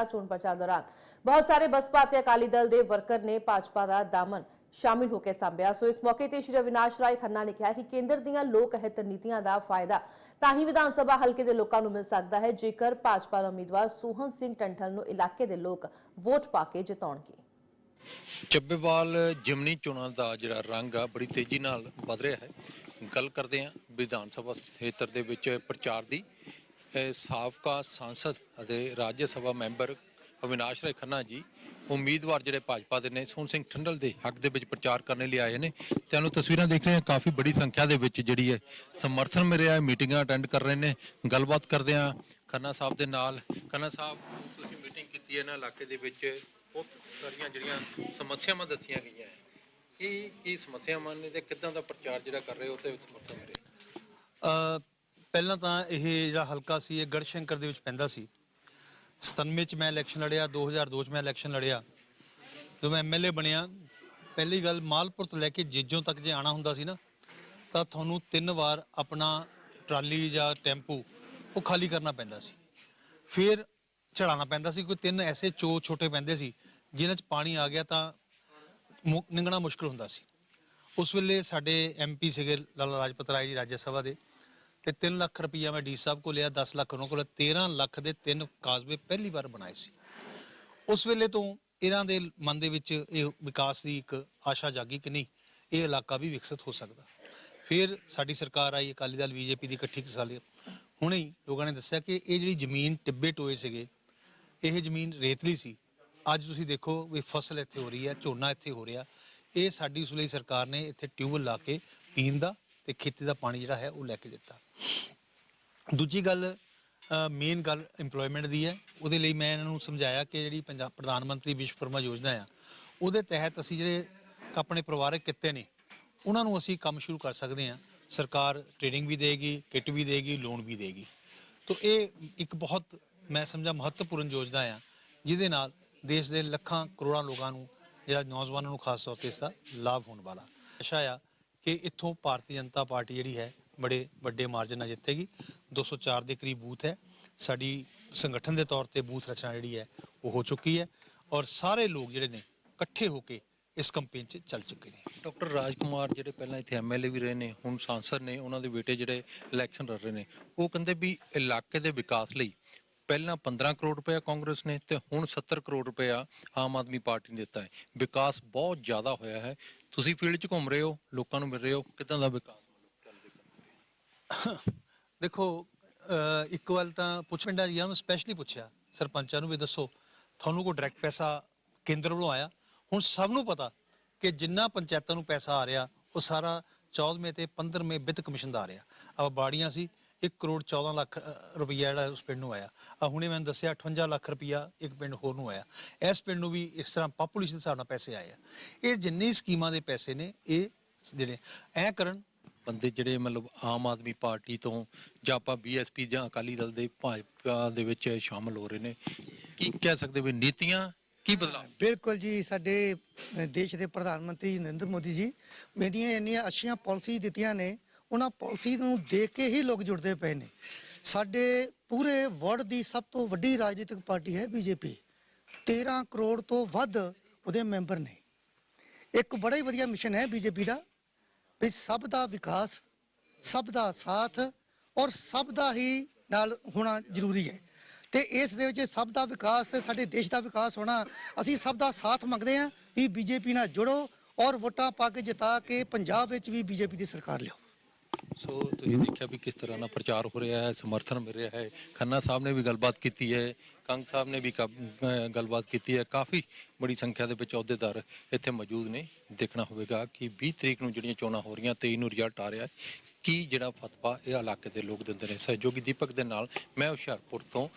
ਕੀਤਾ ਚੋਣ ਪ੍ਰਚਾਰ ਦੌਰਾਨ ਬਹੁਤ ਸਾਰੇ ਬਸਪਾ ਅਤੇ ਅਕਾਲੀ ਦਲ ਦੇ ਵਰਕਰ ਨੇ ਭਾਜਪਾ ਦਾ ਦਾਮਨ ਸ਼ਾਮਿਲ ਹੋ ਕੇ ਸੰਭਿਆ। ਸੋ ਇਸ ਮੌਕੇ ਤੇ ਸ਼੍ਰੀ ਅਵਿਨਾਸ਼ ਰਾਏ ਖੰਨਾ ਨੇ ਕਿਹਾ ਕਿ ਕੇਂਦਰ ਦੀਆਂ ਲੋਕ ਹਿੱਤ ਨੀਤੀਆਂ ਦਾ ਫਾਇਦਾ ਤਾਂ ਹੀ ਵਿਧਾਨ ਸਭਾ ਹਲਕੇ ਦੇ ਲੋਕਾਂ ਨੂੰ ਮਿਲ ਸਕਦਾ ਹੈ, ਜੇਕਰ ਭਾਜਪਾ ਦਾ ਉਮੀਦਵਾਰ ਸੋਹਨ ਸਿੰਘ ਟੰਠਲ ਨੂੰ ਇਲਾਕੇ ਦੇ ਲੋਕ ਵੋਟ ਪਾ ਕੇ ਜਿਤਾਉਣਗੇ। ਚੱਬੇਵਾਲ ਜਿਮਨੀ ਚੋਣਾਂ ਦਾ ਜਿਹੜਾ ਰੰਗ ਆ, ਬੜੀ ਤੇਜ਼ੀ ਨਾਲ ਵਧ ਰਿਹਾ ਹੈ। ਗੱਲ ਕਰਦੇ ਹਾਂ ਵਿਧਾਨ ਸਭਾ ਖੇਤਰ ਦੇ ਵਿੱਚ ਪ੍ਰਚਾਰ ਦੀ। ਸਾਬਕਾ ਸਾਂਸਦ ਅਤੇ ਰਾਜ ਸਭਾ ਮੈਂਬਰ ਅਵਿਨਾਸ਼ ਰਾਏ ਖੰਨਾ ਜੀ, ਉਮੀਦਵਾਰ ਜਿਹੜੇ ਭਾਜਪਾ ਦੇ ਨੇ, ਸੋਹਣ ਸਿੰਘ ਠੰਡਲ ਦੇ ਹੱਕ ਦੇ ਵਿੱਚ ਪ੍ਰਚਾਰ ਕਰਨ ਲਈ ਆਏ ਨੇ। ਤੁਹਾਨੂੰ ਤਸਵੀਰਾਂ ਦੇਖ ਰਹੇ ਹਾਂ, ਕਾਫੀ ਬੜੀ ਸੰਖਿਆ ਦੇ ਵਿੱਚ ਜਿਹੜੀ ਹੈ ਸਮਰਥਨ ਮਿਲ ਰਿਹਾ ਹੈ, ਮੀਟਿੰਗਾਂ ਅਟੈਂਡ ਕਰ ਰਹੇ ਨੇ। ਗੱਲਬਾਤ ਕਰਦੇ ਹਾਂ ਖੰਨਾ ਸਾਹਿਬ ਦੇ ਨਾਲ। ਖੰਨਾ ਸਾਹਿਬ, ਤੁਸੀਂ ਮੀਟਿੰਗ ਕੀਤੀ ਹੈ ਨਾ ਇਲਾਕੇ ਦੇ ਵਿੱਚ ਬਹੁਤ ਸਾਰੀਆਂ ਜਿਹੜੀਆਂ ਸਮੱਸਿਆਵਾਂ ਦੱਸੀਆਂ ਗਈਆਂ ਹੈ। ਕੀ ਕੀ ਸਮੱਸਿਆਵਾਂ ਨੇ ਤੇ ਕਿੱਦਾਂ ਦਾ ਪ੍ਰਚਾਰ ਜਿਹੜਾ ਕਰ ਰਹੇ ਹੋ ਤੇ ਸਮਰਥਨ ਮਿਲ ਰਿਹਾ ਪਹਿਲਾਂ ਤਾਂ ਇਹ ਜਿਹੜਾ ਹਲਕਾ ਸੀ, ਇਹ ਗੜਸ਼ੰਕਰ ਦੇ ਵਿੱਚ ਪੈਂਦਾ ਸੀ। 97 ਚ ਮੈਂ ਇਲੈਕਸ਼ਨ ਲੜਿਆ 2002 ਚ ਮੈਂ ਇਲੈਕਸ਼ਨ ਲੜਿਆ। ਜਦੋਂ ਮੈਂ ਐਮਐਲਏ ਬਣਿਆ, ਪਹਿਲੀ ਗੱਲ ਮਾਲਪੁਰ ਤੋਂ ਲੈ ਕੇ ਜੇਜੋਂ ਤੱਕ ਜੇ ਆਣਾ ਹੁੰਦਾ ਸੀ ਨਾ, ਤਾਂ ਤੁਹਾਨੂੰ ਤਿੰਨ ਵਾਰ ਆਪਣਾ ਟਰਾਲੀ ਜਾਂ ਟੈਂਪੂ ਉਹ ਖਾਲੀ ਕਰਨਾ ਪੈਂਦਾ ਸੀ। ਫਿਰ ਚੜਾਉਣਾ ਪੈਂਦਾ ਸੀ, ਕੋਈ ਤਿੰਨ ਐਸੇ ਚੋ ਛੋਟੇ ਪੈਂਦੇ ਸੀ, ਜਿਨ੍ਹਾਂ 'ਚ ਪਾਣੀ ਆ ਗਿਆ ਤਾਂ ਮੁ- ਲੰਘਣਾ ਮੁਸ਼ਕਲ ਹੁੰਦਾ ਸੀ। ਉਸ ਵੇਲੇ ਸਾਡੇ ਐਮਪੀ ਸੀਗੇ ਲਾਲਾ ਲਾਜਪਤ ਰਾਏ ਜੀ, ਰਾਜ ਸਭਾ ਦੇ। ਤੇ 3 ਲੱਖ ਰੁਪਈਆ ਮੈਂ ਡੀ ਸਾਹਿਬ ਕੋਲ ਲਿਆ 10 ਲੱਖ ਉਹਨਾਂ ਕੋਲ 13 ਲੱਖ ਦੇ ਤਿੰਨ ਕਾਜ਼ਵੇ ਪਹਿਲੀ ਵਾਰ ਬਣਾਏ ਸੀ। ਉਸ ਵੇਲੇ ਤੋਂ ਇਹਨਾਂ ਦੇ ਮਨ ਦੇ ਵਿੱਚ ਇਹ ਵਿਕਾਸ ਦੀ ਇੱਕ ਆਸ਼ਾ ਜਾਗੀ ਕਿ ਨਹੀਂ, ਇਹ ਇਲਾਕਾ ਵੀ ਵਿਕਸਿਤ ਹੋ ਸਕਦਾ। ਫਿਰ ਸਾਡੀ ਸਰਕਾਰ ਆਈ, ਅਕਾਲੀ ਦਲ, ਬੀਜੇਪੀ ਦੀ ਇਕੱਠੀ ਸਾਲੀ ਹੁਣੇ ਹੀ ਲੋਕਾਂ ਨੇ ਦੱਸਿਆ ਕਿ ਇਹ ਜਿਹੜੀ ਜ਼ਮੀਨ ਟਿੱਬੇ ਟੋਏ ਸੀਗੇ, ਇਹ ਜ਼ਮੀਨ ਰੇਤਲੀ ਸੀ। ਅੱਜ ਤੁਸੀਂ ਦੇਖੋ ਵੀ ਫਸਲ ਇੱਥੇ ਹੋ ਰਹੀ ਹੈ, ਝੋਨਾ ਇੱਥੇ ਹੋ ਰਿਹਾ। ਇਹ ਸਾਡੀ ਉਸ ਲਈ ਸਰਕਾਰ ਨੇ ਇੱਥੇ ਟਿਊਬਲ ਲਾ ਕੇ ਪੀਣ ਦਾ ਤੇ ਖੇਤੀ ਦਾ ਪਾਣੀ ਜਿਹੜਾ ਹੈ ਉਹ ਲੈ ਕੇ ਦਿੱਤਾ। ਦੂਜੀ ਗੱਲ ਮੇਨ ਗੱਲ EMPLOYMENT ਦੀ ਹੈ। ਉਹਦੇ ਲਈ ਮੈਂ ਇਹਨਾਂ ਨੂੰ ਸਮਝਾਇਆ ਕਿ ਜਿਹੜੀ ਪੰਜਾਬ ਪ੍ਰਧਾਨ ਮੰਤਰੀ ਵਿਸ਼ਵਕਰਮਾ ਯੋਜਨਾ ਆ, ਉਹਦੇ ਤਹਿਤ ਅਸੀਂ ਜਿਹੜੇ ਆਪਣੇ ਪਰਿਵਾਰਕ ਕਿੱਤੇ ਨੇ, ਉਹਨਾਂ ਨੂੰ ਅਸੀਂ ਕੰਮ ਸ਼ੁਰੂ ਕਰ ਸਕਦੇ ਹਾਂ। ਸਰਕਾਰ ਟ੍ਰੇਨਿੰਗ ਵੀ ਦੇਗੀ ਕਿੱਟ ਵੀ ਦੇਗੀ ਲੋਨ ਵੀ ਦੇਗੀ। ਤੋ ਇਹ ਇੱਕ ਬਹੁਤ, ਮੈਂ ਸਮਝਾ, ਮਹੱਤਵਪੂਰਨ ਯੋਜਨਾ ਆ, ਜਿਹਦੇ ਨਾਲ ਦੇਸ਼ ਦੇ ਲੱਖਾਂ, ਕਰੋੜਾਂ ਲੋਕਾਂ ਨੂੰ, ਜਿਹੜਾ ਨੌਜਵਾਨਾਂ ਨੂੰ ਖਾਸ ਤੌਰ ਤੇ ਇਸ ਦਾ ਲਾਭ ਹੋਣ ਵਾਲਾ। ਆਸ਼ਾ ਆ ਕਿ ਇੱਥੋਂ ਭਾਰਤੀ ਜਨਤਾ ਪਾਰਟੀ ਜਿਹੜੀ ਹੈ ਬੜੇ ਵੱਡੇ ਮਾਰਜਨ ਨਾਲ ਜਿੱਤੇਗੀ। 204 ਦੇ ਕਰੀਬ ਬੂਥ ਹੈ। ਸਾਡੀ ਸੰਗਠਨ ਦੇ ਤੌਰ ਤੇ ਬੂਥ ਰਚਨਾ ਜਿਹੜੀ ਹੈ, ਉਹ ਹੋ ਚੁੱਕੀ ਹੈ ਔਰ ਸਾਰੇ ਲੋਕ ਜਿਹੜੇ ਨੇ, ਇਕੱਠੇ ਹੋ ਕੇ ਇਸ ਕੰਪੇਨ 'ਚ ਚੱਲ ਚੁੱਕੇ ਨੇ। ਡਾਕਟਰ ਰਾਜਕੁਮਾਰ ਜਿਹੜੇ ਪਹਿਲਾਂ ਇੱਥੇ ਐਮਐਲਏ ਵੀ ਰਹੇ ਨੇ, ਹੁਣ ਸਾਂਸਦ ਨੇ, ਉਹਨਾਂ ਦੇ ਬੇਟੇ ਜਿਹੜੇ ਇਲੈਕਸ਼ਨ ਲੜ ਰਹੇ ਨੇ, ਉਹ ਕਹਿੰਦੇ ਵੀ ਇਲਾਕੇ ਦੇ ਵਿਕਾਸ ਲਈ ਪਹਿਲਾਂ 15 ਕਰੋੜ ਰੁਪਇਆ ਕਾਂਗਰਸ ਨੇ ਤੇ ਹੁਣ 70 ਕਰੋੜ ਰੁਪਇਆ ਆਮ ਆਦਮੀ ਪਾਰਟੀ ਨੇ ਦਿੱਤਾ ਹੈ। ਵਿਕਾਸ ਬਹੁਤ ਜ਼ਿਆਦਾ ਹੋਇਆ ਹੈ। ਤੁਸੀਂ ਫੀਲਡ 'ਚ ਘੁੰਮ ਰਹੇ ਹੋ, ਲੋਕਾਂ ਨੂੰ ਮਿਲ ਰਹੇ ਹੋ, ਕਿਦਾਂ ਦਾ ਵਿਕਾਸ? ਦੇਖੋ ਇੱਕ ਵਾਰ ਤਾਂ ਪੁੱਛ ਪਿੰਡਾਂ ਦੀਆਂ ਨੂੰ ਸਪੈਸ਼ਲੀ ਪੁੱਛਿਆ ਸਰਪੰਚਾਂ ਨੂੰ ਵੀ ਦੱਸੋ, ਤੁਹਾਨੂੰ ਕੋਈ ਡਾਇਰੈਕਟ ਪੈਸਾ ਕੇਂਦਰ ਵੱਲੋਂ ਆਇਆ? ਹੁਣ ਸਭ ਨੂੰ ਪਤਾ ਕਿ ਜਿੰਨਾ ਪੰਚਾਇਤਾਂ ਨੂੰ ਪੈਸਾ ਆ ਰਿਹਾ, ਉਹ ਸਾਰਾ 14ਵੇਂ ਤੇ 15ਵੇਂ ਵਿੱਤ ਕਮਿਸ਼ਨ ਦਾ ਆ ਰਿਹਾ। ਆ ਬਾੜੀਆਂ ਸੀ 1 ਕਰੋੜ 14 ਲੱਖ ਰੁਪਈਆ ਜਿਹੜਾ ਉਸ ਪਿੰਡ ਨੂੰ ਆਇਆ। ਆ ਹੁਣੇ ਮੈਨੂੰ ਦੱਸਿਆ 58 ਲੱਖ ਰੁਪਈਆ ਇੱਕ ਪਿੰਡ ਹੋਰ ਨੂੰ ਆਇਆ। ਇਸ ਪਿੰਡ ਨੂੰ ਵੀ ਇਸ ਤਰ੍ਹਾਂ ਪਾਪੂਲੇਸ਼ਨ ਦੇ ਹਿਸਾਬ ਨਾਲ ਪੈਸੇ ਆਏ ਆ। ਇਹ ਜਿੰਨੀ ਸਕੀਮਾਂ ਦੇ ਪੈਸੇ ਨੇ, ਇਹ ਜਿਹੜੇ ਐ ਕਰਨ ਬੰਦੇ ਜਿਹੜੇ ਮਤਲਬ ਆਮ ਆਦਮੀ ਪਾਰਟੀ ਤੋਂ ਜਾਂ ਆਪਾਂ ਬੀਐਸਪੀ ਜਾਂ ਅਕਾਲੀ ਦਲ ਦੇ ਭਾਜਪਾ ਦੇ ਵਿੱਚ ਸ਼ਾਮਲ ਹੋ ਰਹੇ ਨੇ, ਕੀ ਕਹਿ ਸਕਦੇ ਵੀ ਨੀਤੀਆਂ ਕੀ ਬਦਲਾਅ? ਬਿਲਕੁਲ ਜੀ, ਸਾਡੇ ਦੇਸ਼ ਦੇ ਪ੍ਰਧਾਨ ਮੰਤਰੀ ਨਰਿੰਦਰ ਮੋਦੀ ਜੀ, ਮੇਰੀਆਂ ਇੰਨੀਆਂ ਅੱਛੀਆਂ ਪਾਲਿਸੀ ਦਿੱਤੀਆਂ ਨੇ, ਉਹਨਾਂ ਪਾਲਿਸੀ ਨੂੰ ਦੇਖ ਕੇ ਹੀ ਲੋਕ ਜੁੜਦੇ ਪਏ ਨੇ। ਸਾਡੇ ਪੂਰੇ ਵਰਲਡ ਦੀ ਸਭ ਤੋਂ ਵੱਡੀ ਰਾਜਨੀਤਿਕ ਪਾਰਟੀ ਹੈ ਬੀਜੇਪੀ 13 ਕਰੋੜ ਤੋਂ ਵੱਧ ਉਹਦੇ ਮੈਂਬਰ ਨੇ। ਇੱਕ ਬੜਾ ਹੀ ਵਧੀਆ ਮਿਸ਼ਨ ਹੈ ਬੀਜੇਪੀ ਦਾ ਵੀ ਸਭ ਦਾ ਵਿਕਾਸ, ਸਭ ਦਾ ਸਾਥ ਔਰ ਸਭ ਦਾ ਹੀ ਨਾਲ ਹੋਣਾ ਜ਼ਰੂਰੀ ਹੈ। ਤੇ ਇਸ ਦੇ ਵਿੱਚ ਸਭ ਦਾ ਵਿਕਾਸ ਤੇ ਸਾਡੇ ਦੇਸ਼ ਦਾ ਵਿਕਾਸ ਹੋਣਾ, ਅਸੀਂ ਸਭ ਦਾ ਸਾਥ ਮੰਗਦੇ ਹਾਂ ਵੀ ਬੀਜੇਪੀ ਨਾਲ ਜੁੜੋ ਔਰ ਵੋਟਾਂ ਪਾ ਕੇ ਜਿਤਾ ਕੇ ਪੰਜਾਬ ਵਿੱਚ ਵੀ ਬੀਜੇਪੀ ਦੀ ਸਰਕਾਰ ਲਿਓ ਸੋ ਤੁਸੀਂ ਦੇਖਿਆ ਵੀ ਕਿਸ ਤਰ੍ਹਾਂ ਨਾਲ ਪ੍ਰਚਾਰ ਹੋ ਰਿਹਾ ਹੈ, ਸਮਰਥਨ ਮਿਲ ਰਿਹਾ ਹੈ। ਖੰਨਾ ਸਾਹਿਬ ਨੇ ਵੀ ਗੱਲਬਾਤ ਕੀਤੀ ਹੈ, ਕੰਗ ਸਾਹਿਬ ਨੇ ਵੀ ਕਾ- ਗੱਲਬਾਤ ਕੀਤੀ ਹੈ। ਕਾਫੀ ਬੜੀ ਸੰਖਿਆ ਦੇ ਵਿੱਚ ਅਹੁਦੇਦਾਰ ਇੱਥੇ ਮੌਜੂਦ ਨੇ। ਦੇਖਣਾ ਹੋਵੇਗਾ ਕਿ 20 ਤਰੀਕ ਨੂੰ ਜਿਹੜੀਆਂ ਚੋਣਾਂ ਹੋ ਰਹੀਆਂ 23 ਨੂੰ ਰਿਜ਼ਲਟ ਆ ਰਿਹਾ ਕੀ ਜਿਹੜਾ ਫਤਵਾ ਇਹ ਇਲਾਕੇ ਦੇ ਲੋਕ ਦਿੰਦੇ ਨੇ? ਸਹਿਯੋਗੀ ਦੀਪਕ ਦੇ ਨਾਲ ਮੈਂ ਹੁਸ਼ਿਆਰਪੁਰ ਤੋਂ